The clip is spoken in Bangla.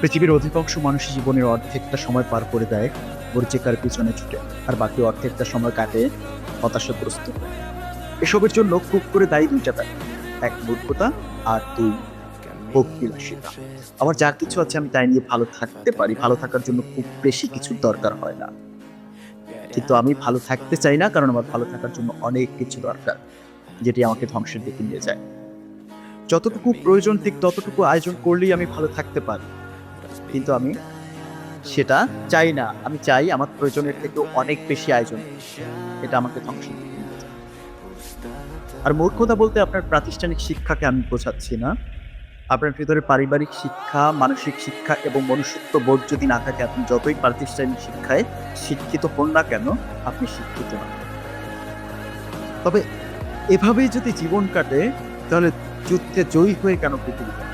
পৃথিবীর অধিকাংশ মানুষই জীবনের অর্ধেকটা সময় পার করে দেয় পরিচিকার পিছনে ছুটে, আর বাকি অর্ধেকটা সময় কাটে হতাশাগ্রস্ত। এসবের জন্য খুব করে দায়ী দুইটা ব্যাপার, এক মূর্খতা আর দুই ভোগ বিলাসিতা আমার যা কিছু আছে আমি তাই নিয়ে ভালো থাকতে পারি, ভালো থাকার জন্য খুব বেশি কিছু দরকার হয় না। কিন্তু আমি ভালো থাকতে চাই না, কারণ আমার ভালো থাকার জন্য অনেক কিছু দরকার, যেটি আমাকে ধ্বংসের দিকে নিয়ে যায়। যতটুকু প্রয়োজন ঠিক ততটুকু আয়োজন করলেই আমি ভালো থাকতে পারি। কিন্তু আমি সেটা চাই না। আমি চাই আমার প্রয়োজনের থেকেও অনেক বেশি আয়োজন। এটা আমাকে যায় আর মূর্খতা বলতে আপনার প্রাতিষ্ঠানিক শিক্ষাকে আমি বোঝাচ্ছি না। আপনার ভিতরে পারিবারিক শিক্ষা, মানসিক শিক্ষা এবং মনুষ্যত্ব বোধ যদি না থাকে, আপনি যতই প্রাতিষ্ঠানিক শিক্ষায় শিক্ষিত হন না কেন, আপনি শিক্ষিত না। তবে এভাবেই যদি জীবন কাটে, তাহলে যুদ্ধে জয়ী হয়ে কেন পৃথিবীতে?